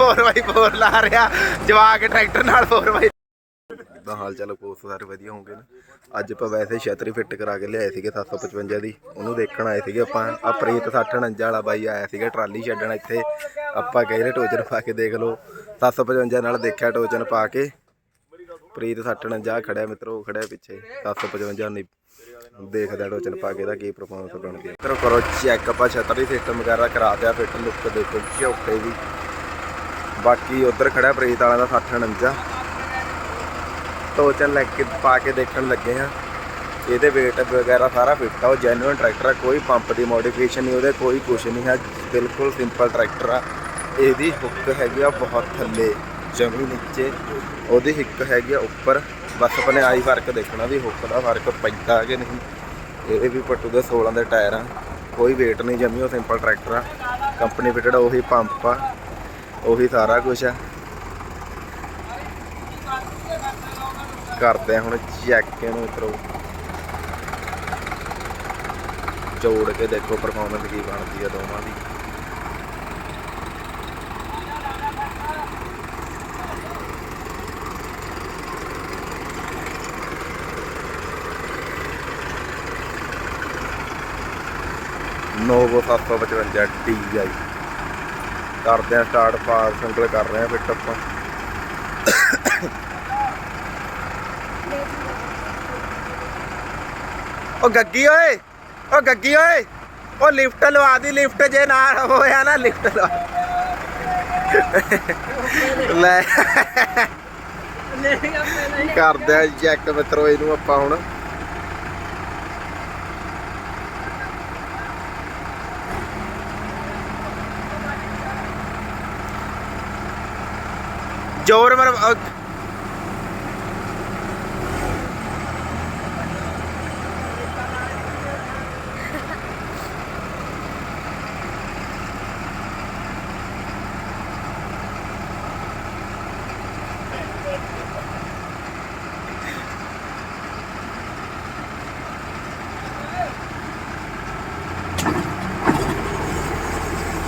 ਹੋਰ ਬਾਈ ਫੋਰ ਲਾ ਰਿਹਾ। ਜਵਾਕ ਟਰੈਕਟਰ ਨਾਲ ਹੋਰ ਬਾਈ ਦਾ ਹਾਲ ਚਾਲ ਪੋਸਟ ਸਾਰੇ ਵਧੀਆ ਹੋਣਗੇ ਨਾ। ਅੱਜ ਆਪਾਂ ਵੈਸੇ ਛਤਰੀ ਫਿੱਟ ਕਰਾ ਕੇ ਲਿਆਏ ਸੀਗੇ 755 ਦੀ। ਉਹਨੂੰ ਦੇਖਣ ਆਏ ਸੀਗੇ ਆਪਾਂ। ਆ ਪ੍ਰੀਤ 649 ਵਾਲਾ ਬਾਈ ਆਇਆ ਸੀਗਾ ਟਰਾਲੀ ਛੱਡਣ ਇੱਥੇ। ਆਪਾਂ ਕਹੇ ਰਹੇ ਟੋਚਨ ਪਾ ਕੇ ਦੇਖ ਲਓ। 755 ਨਾਲ ਦੇਖਿਆ ਟੋਚਨ ਪਾ ਕੇ। ਪ੍ਰੀਤ 649 ਖੜਿਆ ਮਿੱਤਰੋ ਖੜਿਆ ਪਿੱਛੇ। 755 ਨਹੀਂ ਦੇਖਦਾ ਟੋਚਨ ਪਾ ਕੇ ਦਾ ਕੀ ਪਰਫਾਰਮੈਂਸ ਬਣਦੀ ਹੈ ਕਰੋ ਕਰੋ ਚੈੱਕ ਆਪਾਂ ਛਤਰੀ ਸਿਸਟਮ ਵਗੈਰਾ ਕਰਾ ਦਿਆ ਫਿੱਟ ਲੁੱਕ ਦੇਖੋ ਝੋਕੇ ਦੀ ਬਾਕੀ ਉਧਰ ਖੜਾ ਪ੍ਰੀਤ ਵਾਲਾ ਦਾ 649 ਟੋਚਨ ਲੈ ਕੇ ਪਾ ਕੇ ਦੇਖਣ ਲੱਗੇ ਆ। ਇਹਦੇ weight ਵਗੈਰਾ ਸਾਰਾ ਫਿੱਟ ਆ, ਉਹ ਜੈਨੂਇਨ ਟਰੈਕਟਰ ਆ, ਕੋਈ ਪੰਪ ਦੀ ਮੋਡੀਫਿਕੇਸ਼ਨ ਨਹੀਂ, ਉਹਦੇ ਕੋਈ ਕੁਛ ਨਹੀਂ ਹੈ, ਬਿਲਕੁਲ ਸਿੰਪਲ ਟਰੈਕਟਰ ਆ। ਇਹਦੀ ਹੁੱਕ ਹੈਗੀ ਆ ਬਹੁਤ ਥੱਲੇ। ਜਮੀ ਨੀਚੇ। ਉਹਦੀ ਹਿੱਕ ਹੈਗੀ ਆ ਉੱਪਰ। ਬਸ ਆਪਣੇ ਆਈ ਫ਼ਰਕ ਦੇਖਣਾ ਵੀ ਹੁੱਕ ਦਾ ਫ਼ਰਕ ਪੈਂਦਾ ਕਿ ਨਹੀਂ। ਇਹ ਵੀ ਪੱਟੂ ਦੇ 16 ਦੇ ਟਾਇਰ ਆ। ਕੋਈ weight ਨਹੀਂ ਜਮੀ, ਉਹ ਸਿੰਪਲ ਟਰੈਕਟਰ ਆ। ਕੰਪਨੀ ਫਿਟਡ ਉਹੀ ਪੰਪ ਆ। ਉਹੀ ਸਾਰਾ ਕੁਝ ਆ। ਕਰਦੇ ਆ ਹੁਣ ਚੈੱਕ ਇਹਨੂੰ ਮਿੱਤਰੋ ਜੋੜ ਕੇ ਦੇਖੋ ਪਰਫਾਰਮੈਂਸ ਕੀ ਬਣਦੀ ਆ ਦੋਵਾਂ ਦੀ। ਨੋਵੋ 755 DI ਕਰਦੇ ਆ ਸਟਾਰਟ ਪਾਰ ਸੰਕਲ ਕਰ ਰਹੇ ਆ ਫਿੱਟ ਆਪਾਂ। ਉਹ ਗੱਗੀ ਓਏ ਉਹ ਗੱਗੀ ਓਏ ਉਹ ਲਿਫਟ ਲਵਾ ਦੀ ਲਿਫਟ ਜੇ ਨਾ ਹੋਇਆ ਨਾ ਲਿਫਟ ਲਵਾ। ਲੈ। ਕਰਦੇ ਆ ਚੈੱਕ ਮਿੱਤਰੋ ਇਹਨੂੰ ਆਪਾਂ ਹੁਣ। ਜ਼ੋਰ ਮਰ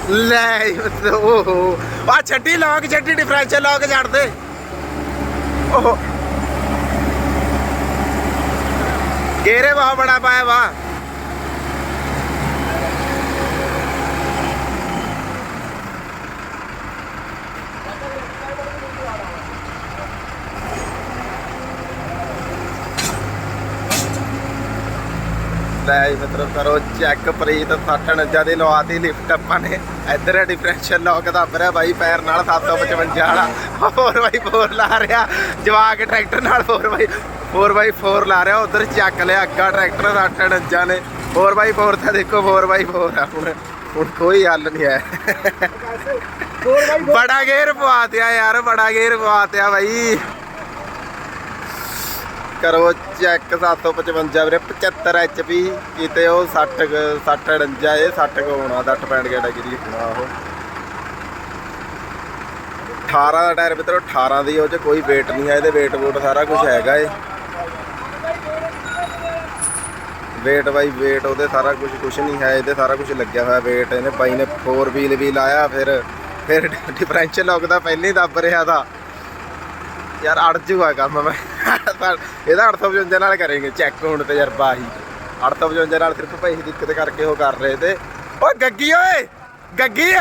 ਲੈ ਓਹੋ। ਆ ਛੱਡੀ ਲੌਕ ਛੱਡੀ ਡਿਫਰੈਂਸ਼ੀਅਲ ਲੌਕ ਛੱਡ ਦੇ ਓਹੋ। ਗੇਰੇ ਵਾਹ ਬੜਾ ਪਾਇਆ ਵਾਹ ਲੈ ਜੀ। ਮਤਲਬ ਕਰੋ ਚੈੱਕ ਪ੍ਰੀਤ 69 ਦੀ ਲਵਾਤੀ ਲਿਫਟ ਆਪਾਂ ਨੇ। ਇੱਧਰ ਡਿਫਰੈਂਸ਼ੀਅਲ ਲੌਕ ਦੱਬ ਰਿਹਾ ਬਾਈ, ਪੈਰ ਨਾਲ 755 ਵਾਲਾ। 4x4 ਲਾ ਰਿਹਾ। ਜਵਾਕ ਟਰੈਕਟਰ ਨਾਲ 4x 4x4 ਲਾ ਰਿਹਾ। ਉਧਰ ਚੱਕ ਲਿਆ ਅੱਗਾ ਟਰੈਕਟਰ 69 ਨੇ। 4x4 ਤਾਂ ਦੇਖੋ 4x4 ਆ। ਹੁਣ ਹੁਣ ਕੋਈ ਹੱਲ ਨਹੀਂ ਹੈ। ਬੜਾ ਗੇਰ ਪਵਾਤਿਆ ਯਾਰ, ਬੜਾ ਗੇਰ ਪਵਾਤਿਆ ਬਾਈ। ਕਰੋ ਚੈੱਕ 755 ਵੀਰੇ 75 ਐਚਪੀ ਕਿਤੇ ਉਹ 60 ਕੁ- 60 58 ਇਹ 60 ਕੋ ਹੋਣਾ 60 65 ਕੈਟਾਗਰੀ ਹੋਣਾ ਉਹ 18 ਦਾ ਟਾਇਰ ਮਿੱਤਰੋ 18 ਦੀ ਉਹ ਚ ਕੋਈ weight ਨਹੀਂ ਹੈ ਇਹਦੇ weight ਵੂਟ ਸਾਰਾ ਕੁਝ ਹੈਗਾ ਏ weight ਬਾਈ weight ਉਹਦੇ ਸਾਰਾ ਕੁਝ ਕੁਝ ਨਹੀਂ ਹੈ ਇਹਦੇ ਸਾਰਾ ਕੁਝ ਲੱਗਿਆ ਹੋਇਆ weight ਇਹਨੇ ਬਾਈ ਨੇ 4 ਵੀਲ ਵੀ ਲਾਇਆ ਫਿਰ ਫਿਰ ਡਿਫਰੈਂਸ਼ੀਅਲ ਲੌਕ ਦਾ ਪਹਿਲਾਂ ਦੱਬ ਰਿਹਾ ਦਾ ਯਾਰ ਅੜ ਜੂਗਾ ਕੰਮ ਮੈਂ ਇਹਦਾ 855 ਨਾਲ ਕਰਾਂਗੇ ਚੈੱਕ ਹੁਣ ਤਜਰਬਾ ਹੀ 855 ਨਾਲ ਸਿਰਫ ਪੈਸੇ ਦਿੱਕਤ ਕਰਕੇ ਉਹ ਕਰ ਰਹੇ ਤੇ। ਓਏ ਗੱਗੀ ਓਏ, ਗੱਗੀ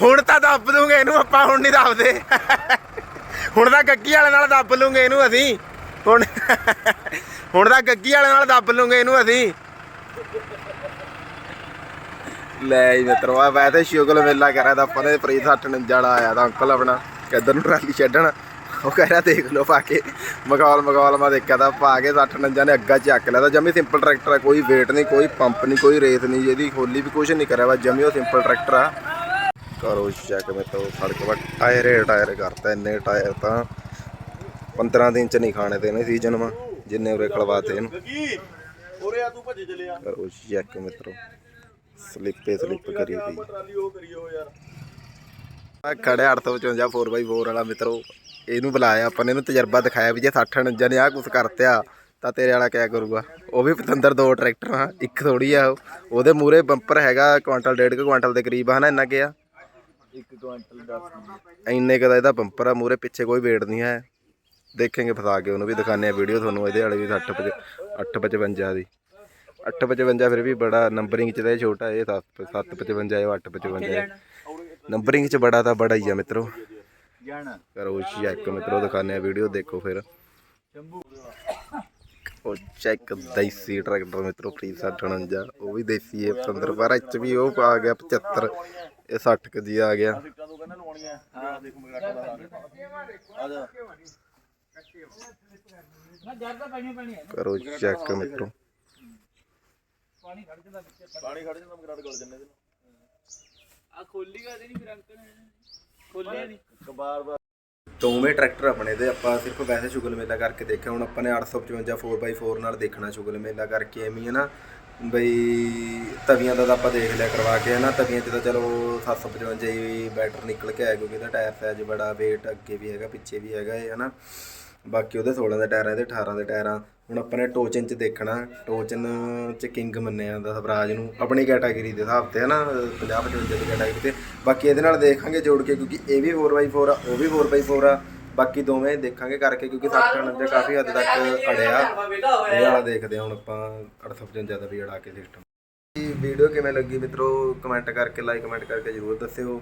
ਹੁਣ ਤਾਂ ਦੱਬ ਦੂੰਗੇ ਇਹਨੂੰ, ਆਪਾਂ ਹੁਣ ਨਹੀਂ ਦੱਬਦੇ। ਹੁਣ ਤਾਂ ਗੱਗੀ ਵਾਲੇ ਨਾਲ ਦੱਬ ਲੂੰਗੇ ਇਹਨੂੰ ਅਸੀਂ। ਹੁਣ ਹੁਣ ਤਾਂ ਗੱਗੀ ਵਾਲੇ ਨਾਲ ਦੱਬ ਲੂੰਗੇ ਇਹਨੂੰ ਅਸੀਂ। ਲੈ ਜੀ ਮਿੱਤਰੋ ਆ ਵੈਸੇ ਸ਼ੁਗਲ ਮੇਲਾ ਕਰਿਆ ਤਾਂ ਆਪਾਂ ਨੇ, ਪ੍ਰੀਤ 69 ਵਾਲਾ ਆਇਆ ਤਾਂ ਅੰਕਲ ਆਪਣਾ, ਕਿੱਧਰ ਨੂੰ ਟਰਾਲੀ ਛੱਡਣ। ਉਹ ਕਹਿ ਰਿਹਾ ਦੇਖ ਲਓ ਪਾ ਕੇ। ਮਗੌਲ ਮਗੌਲ ਮੈਂ ਦੇਖਿਆ ਤਾਂ ਪਾ ਕੇ 69 ਨੇ ਅੱਗਾ ਚੱਕ ਲਿਆ। ਤਾਂ ਜਮੀ ਸਿੰਪਲ ਟਰੈਕਟਰ ਆ, ਕੋਈ weight ਨਹੀਂ, ਕੋਈ ਪੰਪ ਨਹੀਂ, ਕੋਈ ਰੇਸ ਨਹੀਂ, ਇਹਦੀ ਖੋਲੀ ਵੀ ਕੁਝ ਨਹੀਂ ਕਰਿਆ ਵਾ, ਜਮੀ ਉਹ ਸਿੰਪਲ ਟਰੈਕਟਰ ਆ। ਕਰੋ ਚੈੱਕ ਮੇ ਤੋਂ ਸੜਕ ਵਾ ਟਾਇਰ ਟਾਇਰ ਕਰਤਾ, ਇੰਨੇ ਟਾਇਰ ਤਾਂ 15 ਦਿਨ ਚ ਨਹੀਂ ਖਾਣੇ ਤੇ ਨੇ ਸੀਜ਼ਨ ਮਾ ਜਿੰਨੇ ਉਰੇ ਖਲਵਾਤੇ ਇਹਨੂੰ। ਉਰੇ ਆ ਤੂੰ ਭੱਜ ਚਲਿਆ ਕਰੋ ਚੈੱਕ ਮਿੱਤਰੋ ਸਲਿੱਪੇ ਸਲਿੱਪ ਕਰੀ ਦੀ ਟਰਾਲੀ ਉਹ ਆ ਖੜਿਆ 855 4x4 ਵਾਲਾ ਮਿੱਤਰੋ ਇਹਨੂੰ ਬੁਲਾਇਆ ਆਪਾਂ ਨੇ ਇਹਨੂੰ ਤਜਰਬਾ ਦਿਖਾਇਆ ਵੀ ਜੇ 60 49 ਨੇ ਆਹ ਕੁਝ ਕਰਤਿਆ ਤਾਂ ਤੇਰੇ ਵਾਲਾ ਕਿਆ ਕਰੂਗਾ? ਉਹ ਵੀ ਪਤੰਦਰ ਦੋ ਟਰੈਕਟਰ ਆ ਇੱਕ ਥੋੜੀ ਆ ਉਹ। ਉਹਦੇ ਮੂਰੇ ਬੰਪਰ ਹੈਗਾ ਕੁਆਂਟਲ ਡੇਢ ਕੁ ਕੁਆਂਟਲ ਦੇ ਕਰੀਬ ਹਨਾ ਇੰਨਾ ਗਿਆ ਇੱਕ ਕੁਆਂਟਲ 10 ਇੰਨੇ ਕੁ ਦਾ ਇਹਦਾ ਬੰਪਰ ਆ ਮੂਰੇ ਪਿੱਛੇ ਕੋਈ ਵੇਟ ਨਹੀਂ ਹੈ। ਦੇਖਾਂਗੇ ਫਸਾ ਕੇ ਉਹਨੂੰ ਵੀ ਦਿਖਾਣੇ ਆ ਵੀਡੀਓ ਤੁਹਾਨੂੰ ਇਹਦੇ ਵਾਲੇ ਵੀ 8 855 ਦੀ। 855 ਫਿਰ ਵੀ ਬੜਾ ਨੰਬਰਿੰਗ ਚ ਤਾਂ ਇਹ ਛੋਟਾ ਇਹ 755 ਇਹ 855 ਹੈ ਨੰਬਰਿੰਗ ਚ ਬੜਾ ਤਾਂ ਬੜਾ ਹੀ ਆ ਮਿੱਤਰੋ। ਕਰੋ ਚੈੱਕ ਮਿੱਤਰੋ ਦਿਖਾਣੇ ਆ ਵੀਡੀਓ ਦੇਖੋ ਫਿਰ। ਸ਼ੰਭੂ। ਉਹ ਚੈੱਕ ਦੇਸੀ ਟਰੈਕਟਰ ਮਿੱਤਰੋ ਪ੍ਰੀਤ 758 ਉਹ ਵੀ ਦੇਸੀ ਹੈ 15 ਪਰ ਇੱਚ ਵੀ ਉਹ ਆ ਗਿਆ 75 ਇਹ 60 ਕੁ ਜੀ ਆ ਗਿਆ। ਸਿੱਕਾਂ ਤੋਂ ਕਹਿੰਦਾ ਲਵਾਉਣੀਆਂ ਹਾਂ ਦੇਖ ਮਗਰਾਟਾ ਦਾ ਹਾਲ ਆ ਜਾ ਕਰੋ ਚੈੱਕ ਮਿੱਤਰੋ ਪਾਣੀ ਖੜ ਜਾਂਦਾ ਮਗਰਾਟ ਗਲ ਜੰਨੇ ਆ ਖੋਲੀ ਗਾ ਨਹੀਂ ਫਿਰ ਅੰਕਲ ਬਾਰ ਬਾਰ। ਦੋਵੇਂ ਟਰੈਕਟਰ ਆਪਣੇ ਦੇ ਆਪਾਂ ਸਿਰਫ ਵੈਸੇ ਸ਼ੁਗਲ ਮੇਲਾ ਕਰਕੇ ਦੇਖਿਆ ਹੁਣ ਆਪਾਂ ਨੇ 855 4x4 ਨਾਲ ਦੇਖਣਾ ਸ਼ੁਗਲ ਮੇਲਾ ਕਰਕੇ ਐਵੇਂ ਹੀ ਨਾ ਬਈ ਤਵੀਆਂ ਦਾ ਤਾਂ ਆਪਾਂ ਦੇਖ ਲਿਆ ਕਰਵਾ ਕੇ ਹੈ ਨਾ ਤਵੀਆਂ 'ਚ ਤਾਂ ਚਲੋ 755 ਹੀ ਬੈਟਰ ਨਿਕਲ ਕੇ ਆਇਆ ਕਿਉਂਕਿ ਇਹਦਾ ਟਾਇਰ ਸਾਈਜ਼ ਬੜਾ weight ਅੱਗੇ ਵੀ ਹੈਗਾ ਪਿੱਛੇ ਵੀ ਹੈਗਾ ਇਹ ਹੈ ਨਾ। ਬਾਕੀ ਉਹਦੇ 16 ਦੇ ਟਾਇਰ ਇਹਦੇ 18 ਦੇ ਟਾਇਰ ਆ ਹੁਣ ਆਪਾਂ ਨੇ ਟੋਚਨ 'ਚ ਦੇਖਣਾ ਟੋਚਨ 'ਚ ਕਿੰਗ ਮੰਨਿਆ ਜਾਂਦਾ ਸਵਰਾਜ ਨੂੰ ਆਪਣੀ ਕੈਟਾਗਰੀ ਦੇ ਹਿਸਾਬ ਤੇ ਹੈ ਨਾ 50 55 ਦੀ ਕੈਟਾਗਰੀ ਤੇ। ਬਾਕੀ ਇਹਦੇ ਨਾਲ ਦੇਖਾਂਗੇ ਜੋੜ ਕੇ ਕਿਉਂਕਿ ਇਹ ਵੀ 4x4 ਆ ਉਹ ਵੀ 4x4 ਆ। ਬਾਕੀ ਦੋਵੇਂ ਦੇਖਾਂਗੇ ਕਰਕੇ ਕਿਉਂਕਿ 60 ਦੇ ਕਾਫੀ ਹੱਦ ਤੱਕ ਅੜਿਆ। ਇਹ ਵਾਲਾ ਦੇਖਦੇ ਹਾਂ ਹੁਣ ਆਪਾਂ 855 ਦਾ ਵੀ ਅੜਾ ਕੇ ਸਿਸਟਮ। ਵੀਡੀਓ ਕਿਵੇਂ ਲੱਗੀ ਮਿੱਤਰੋ ਕਮੈਂਟ ਕਰਕੇ ਲਾਈਕ ਕਮੈਂਟ ਕਰਕੇ ਜਰੂਰ ਦੱਸਿਓ।